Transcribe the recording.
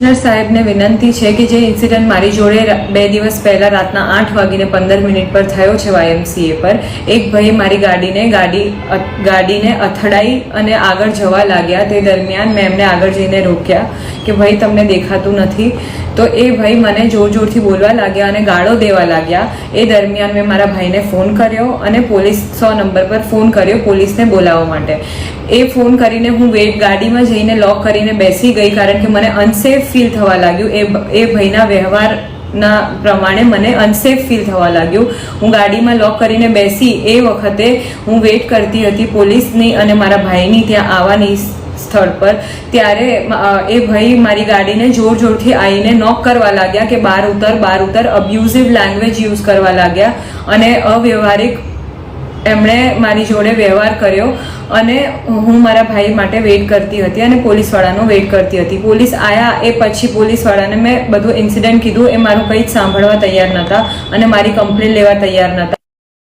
Commissioner સાહેબને વિનંતી છે કે જે ઇન્સિડન્ટ મારી જોડે બે દિવસ પહેલાં રાતના આઠ વાગીને પંદર મિનિટ પર થયો છે વાયએમસીએ પર. એક ભાઈ મારી ગાડીને ગાડી ગાડીને અથડાઈ અને આગળ જવા લાગ્યા. તે દરમિયાન મેં એમને આગળ જઈને રોક્યા કે ભાઈ, તમને દેખાતું નથી. તો એ ભાઈ મને જોર જોરથી બોલવા લાગ્યા અને ગાળો દેવા લાગ્યા. એ દરમિયાન મેં મારા ભાઈને ફોન કર્યો અને પોલીસ સો નંબર પર ફોન કર્યો પોલીસને બોલાવવા માટે. એ ફોન કરીને હું વેટ ગાડીમાં જઈને લોક કરીને બેસી ગઈ કારણ કે મને અનસેફ ફીલ થવા લાગ્યું. એ એ ભાઈના વ્યવહાર ના પ્રમાણે મને અનસેફ ફીલ થવા લાગ્યું. હું ગાડીમાં લોક કરીને બેસી એ વખતે હું વેટ કરતી હતી પોલીસની અને મારા ભાઈની ત્યાં આવવાની સ્થળ પર. ત્યારે એ ભાઈ મારી ગાડીને જોર જોરથી આવીને નોક કરવા લાગ્યા કે બાર ઉતર બાર ઉતર અબ્યુઝિવ લેંગ્વેજ યુઝ કરવા લાગ્યા અને અવ્યવહારિક એમણે મારી જોડે વ્યવહાર કર્યો અને હું મારા ભાઈ માટે વેઇટ કરતી હતી અને પોલીસવાળાનો વેઇટ કરતી હતી. પોલીસ આવ્યા એ પછી પોલીસવાળાને મેં બધું ઇન્સિડન્ટ કીધું, એ મારું કંઈ જ સાંભળવા તૈયાર નહોતા અને મારી કમ્પ્લેન લેવા તૈયાર નહોતા.